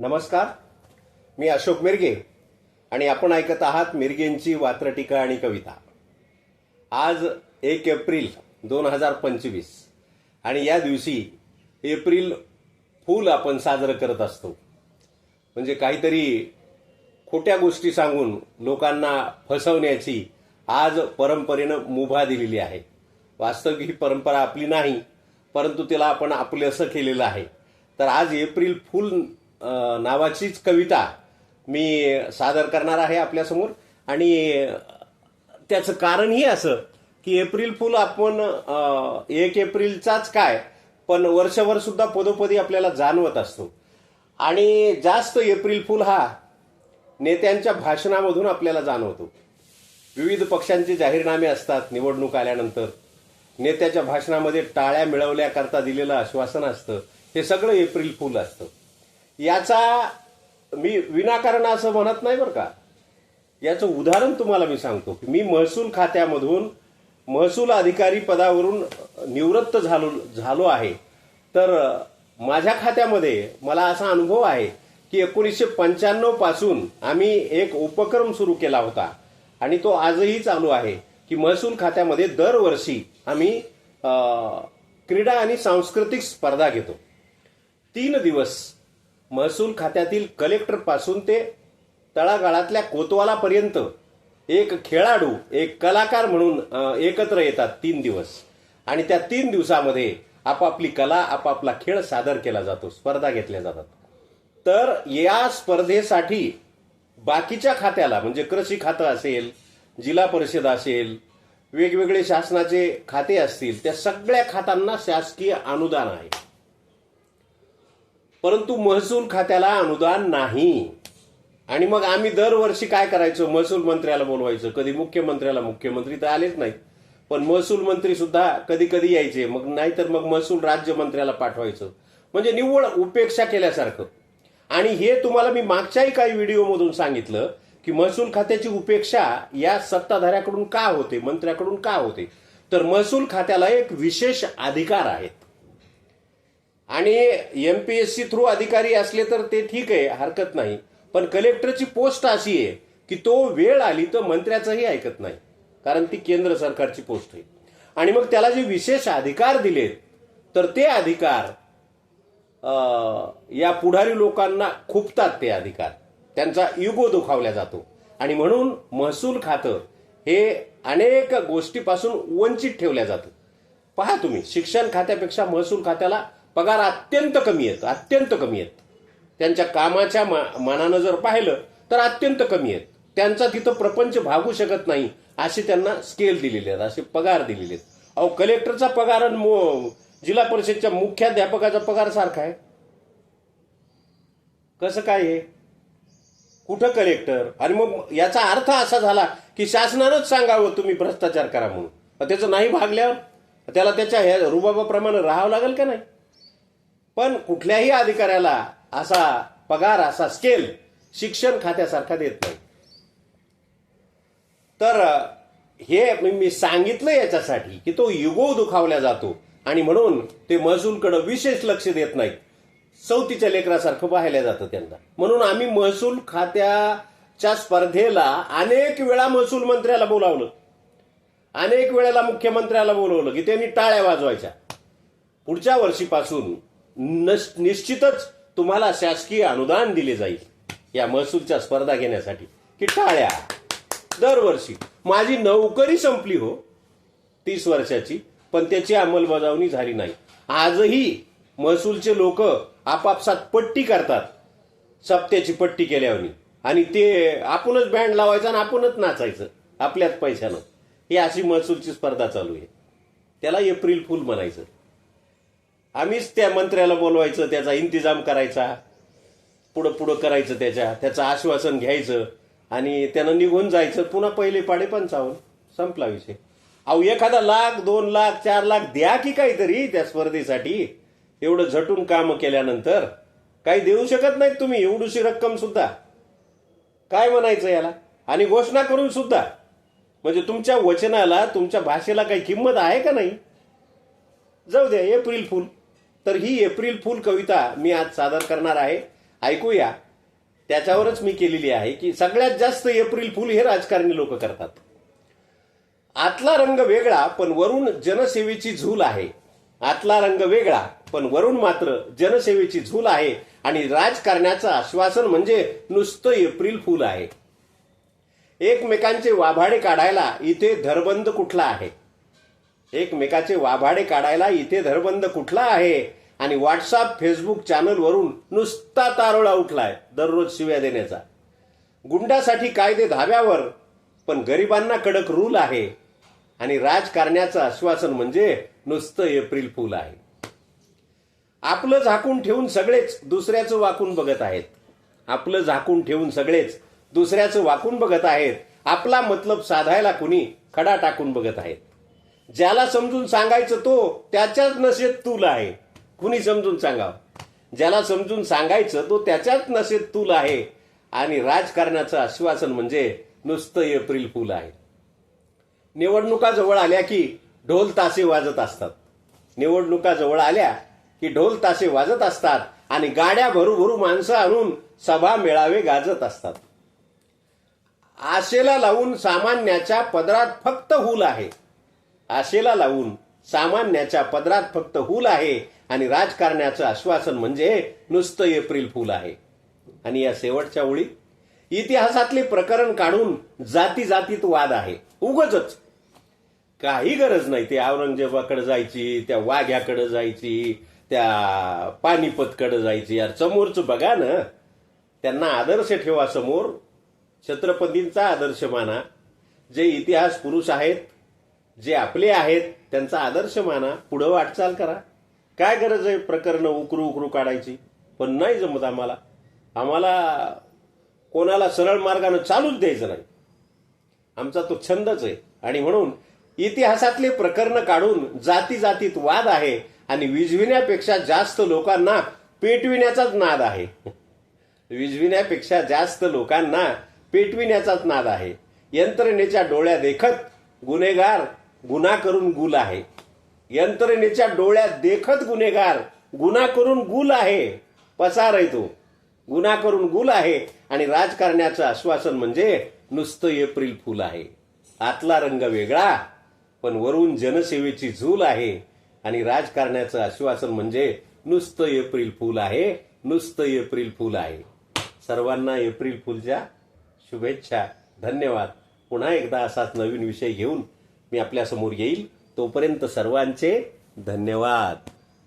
नमस्कार. मी अशोक मिरगे आणि आपण ऐकत आहात मिरगेंची वात्रटिका आणि कविता. आज एक एप्रिल दोन हजार पंचवीस आणि या दिवशी एप्रिल फूल आपण साजरं करत असतो. म्हणजे काहीतरी खोट्या गोष्टी सांगून लोकांना फसवण्याची आज परंपरेनं मुभा दिलेली आहे. वास्तविक ही परंपरा आपली नाही परंतु तिला आपण आपले असं केलेलं आहे. तर आज एप्रिल फूल नावाचीच कविता मी सादर करणार आहे आपल्यासमोर. आणि त्याचं कारणही असं की एप्रिल फुल आपण एक एप्रिलचाच काय पण वर्षभर सुद्धा पदोपदी आपल्याला जाणवत असतो. आणि जास्त एप्रिल फुल हा नेत्यांच्या भाषणामधून आपल्याला जाणवतो. विविध पक्षांचे जाहीरनामे असतात निवडणूक आल्यानंतर. नेत्याच्या भाषणामध्ये टाळ्या मिळवल्याकरता दिलेलं आश्वासन असतं. हे सगळं एप्रिल फुल असतं. याचा मी विनाकारण असं म्हणत नाही बरं का. याचं उदाहरण तुम्हाला मी सांगतो की मी महसूल खात्यामधून महसूल अधिकारी पदावरून निवृत्त झालो झालो आहे. तर माझ्या खात्यामध्ये मला असा अनुभव आहे की एकोणीसशे पंच्याण्णवपासून आम्ही एक उपक्रम सुरू केला होता. आणि तो आजही चालू आहे की महसूल खात्यामध्ये दरवर्षी आम्ही क्रीडा आणि सांस्कृतिक स्पर्धा घेतो. तीन दिवस महसूल खात्यातील कलेक्टरपासून ते तळागाळातल्या कोतवालापर्यंत एक खेळाडू एक कलाकार म्हणून एकत्र येतात तीन दिवस. आणि त्या तीन दिवसामध्ये आपापली कला आपापला खेळ सादर केला जातो स्पर्धा घेतल्या जातात. तर या स्पर्धेसाठी बाकीच्या खात्याला म्हणजे कृषी खातं असेल जिल्हा परिषद असेल वेगवेगळे शासनाचे खाते असतील त्या सगळ्या खात्यांना शासकीय अनुदान आहे. परंतु महसूल खात्याला अनुदान नाही. आणि मग आम्ही दरवर्षी काय करायचो? महसूल मंत्र्याला बोलवायचं. कधी मुख्यमंत्र्याला मुख्यमंत्री तर आलेच नाहीत. पण महसूल मंत्री सुद्धा कधी कधी यायचे. मग नाहीतर मग महसूल राज्यमंत्र्याला पाठवायचं. म्हणजे निव्वळ उपेक्षा केल्यासारखं. आणि हे तुम्हाला मी मागच्याही काही व्हिडिओमधून सांगितलं की महसूल खात्याची उपेक्षा या सत्ताधाऱ्याकडून का होते? मंत्र्याकडून का होते? तर महसूल खात्याला एक विशेष अधिकार आहेत आणि M P S C through अधिकारी असले तर ते ठीक आहे हरकत नाही. पण कलेक्टरची पोस्ट अशी आहे की तो वेळ आली तर मंत्र्याचंही ऐकत नाही. कारण ती केंद्र सरकारची पोस्ट आहे. आणि मग त्याला जे विशेष अधिकार दिलेत तर ते अधिकार या पुढारी लोकांना खुपतात ते अधिकार. त्यांचा युगो दुखावला जातो. आणि म्हणून महसूल खातं हे अनेक गोष्टीपासून वंचित ठेवल्या जातं. पहा तुम्ही शिक्षण खात्यापेक्षा महसूल खात्याला पगार अत्यंत कमी आहेत अत्यंत कमी आहेत. त्यांच्या कामाच्या मा- मानानं जर पाहिलं तर अत्यंत कमी आहेत. त्यांचा तिथं प्रपंच भागू शकत नाही असे त्यांना स्केल दिलेले आहेत असे पगार दिलेले आहेत. अहो कलेक्टरचा पगार आणि जिल्हा परिषदच्या मुख्याध्यापकाचा पगार सारखा आहे. कसं काय आहे कुठं कलेक्टर आणि मग याचा अर्थ असा झाला की शासनानंच सांगावं तुम्ही भ्रष्टाचार करा म्हणून. त्याचं नाही भागल्यावर? त्याला त्याच्या ह्या रुबाबाप्रमाणे राहावं लागेल का नाही? पण कुठल्याही अधिकाऱ्याला असा पगार असा स्केल शिक्षण खात्यासारखा देत नाही. तर हे मी- सांगितलं याच्यासाठी की तो युगो दुखावला जातो आणि म्हणून ते महसूलकडे विशेष लक्ष देत नाहीत. चौथीच्या लेकरासारखं पाहायला जातं त्यांना. म्हणून आम्ही महसूल खात्याच्या स्पर्धेला अनेक वेळा महसूल मंत्र्याला बोलावलं. अनेक वेळेला मुख्यमंत्र्याला बोलवलं की त्यांनी टाळ्या वाजवायच्या. पुढच्या वर्षीपासून निश्चितच तुम्हाला शासकीय अनुदान दिले जाईल. या महसूलच्या स्पर्धा घेण्यासाठी. की टाळ्या. दरवर्षी. माझी नोकरी संपली हो. तीस वर्षाची. पण त्याची अंमलबजावणी झाली नाही. आजही महसूलचे लोक आपापसात पट्टी करतात. सप्त्याची पट्टी केल्यावर. आणि ते आपणच बँड लावायचं आणि आपणच नाचायचं. आपल्याच पैशानं. ही अशी महसूलची स्पर्धा चालू आहे. त्याला एप्रिल फुल म्हणायचं. आम्हीच त्या मंत्र्याला बोलवायचं त्याचा इंतजाम करायचा पुढं पुढं करायचं त्याच्या त्याचं आश्वासन घ्यायचं आणि त्यानं निघून जायचं. पुन्हा पहिले पाडे पंचावन्न संपला विषय. अहो एखादा लाख दोन लाख चार लाख द्या की काहीतरी त्या स्पर्धेसाठी. एवढं झटून काम केल्यानंतर काही देऊ शकत नाहीत तुम्ही एवढीशी रक्कम सुद्धा. काय म्हणायचं याला? आणि घोषणा करून सुद्धा. म्हणजे तुमच्या वचनाला तुमच्या भाषेला काही किंमत आहे का नाही? जाऊ द्या एप्रिल फुल. तर ही एप्रिल फुल कविता मी आज सादर करणार आहे. ऐकूया. त्याच्यावरच मी केलेली आहे की सगळ्यात जास्त एप्रिल फुल हे राजकारणी लोक करतात. आतला रंग वेगळा पण वरून जनसेवेची झूल आहे. आतला रंग वेगळा पण वरून मात्र जनसेवेची झूल आहे. आणि राजकारण्याचं आश्वासन म्हणजे नुसतं एप्रिल फुल आहे. एकमेकांचे वाभाडे काढायला इथे धरबंद कुठला आहे? एकमेकाचे वाभाडे काढायला इथे धरबंद कुठला आहे? आणि व्हॉट्सअप फेसबुक चॅनलवरून नुसता तारोळा उठलाय दररोज शिव्या देण्याचा. गुंडासाठी कायदे धाव्यावर पण गरिबांना कडक रूल आहे. आणि राजकारण्याचं आश्वासन म्हणजे नुसतं एप्रिल फुल आहे. आपलं झाकून ठेवून सगळेच दुसऱ्याचं वाकून बघत आहेत. आपलं झाकून ठेवून सगळेच दुसऱ्याचं वाकून बघत आहेत. आपला मतलब साधायला कुणी खडा टाकून बघत आहेत. ज्याला समजून सांगायचं तो त्याच्याच नशेत तूल आहे. कुणी समजून सांगावं? ज्याला समजून सांगायचं तो त्याच्याच नशेत तूल आहे. आणि राजकारणाचं आश्वासन म्हणजे नुसतं एप्रिल फुल आहे. निवडणुका जवळ आल्या की ढोल तासे वाजत असतात. निवडणुका जवळ आल्या की ढोल तासे वाजत असतात आणि गाड्या भरूभरू माणसं आणून सभा मेळावे गाजत असतात. आशेला लावून सामान्याच्या पदरात फक्त हुल आहे. आशेला लावून सामान्याच्या पदरात फक्त हुल आहे आणि राजकारण्याचं आश्वासन म्हणजे नुसतं एप्रिल फुल आहे. आणि या शेवटच्या ओळी? इतिहासातले प्रकरण काढून जाती जातीत वाद आहे. उगच काही गरज नाही. ते औरंगजेबाकडे जायची त्या वाघ्याकडे जायची त्या पानिपतकडे जायची. यार समोरचं बघा ना. त्यांना आदर्श ठेवा समोर. छत्रपतींचा आदर्श माना. जे इतिहास पुरुष आहेत जे आपले आहेत त्यांचा आदर्श माना पुढं वाटचाल करा. काय गरज आहे प्रकरणं उकरू उकरू काढायची? पण नाही जमत आम्हाला. आम्हाला कोणाला सरळ मार्गानं चालूच द्यायचं नाही. आमचा तो छंदच आहे. आणि म्हणून इतिहासातले प्रकरण काढून जाती जातीत वाद आहे आणि विजविण्यापेक्षा जास्त लोकांना पेटविण्याचाच नाद आहे. विजविण्यापेक्षा जास्त लोकांना पेटविण्याचाच नाद आहे. यंत्रणेच्या डोळ्या देखत गुन्हेगार गुन्हा करून गुल आहे. यंत्रणेच्या डोळ्यात देखत गुन्हेगार गुन्हा करून गुल आहे. पसार आहे तो. गुन्हा करून गुल आहे आणि राजकारण्याचं आश्वासन म्हणजे नुसतं एप्रिल फुल आहे. आतला रंग वेगळा पण वरून जनसेवेची झूल आहे आणि राजकारण्याचं आश्वासन म्हणजे नुसतं एप्रिल फुल आहे नुसतं एप्रिल फुल आहे. सर्वांना एप्रिल फुलच्या शुभेच्छा. धन्यवाद. पुन्हा एकदा असाच नवीन विषय घेऊन मी आपल्यासमोर येईल. तोपर्यंत सर्वांचे धन्यवाद.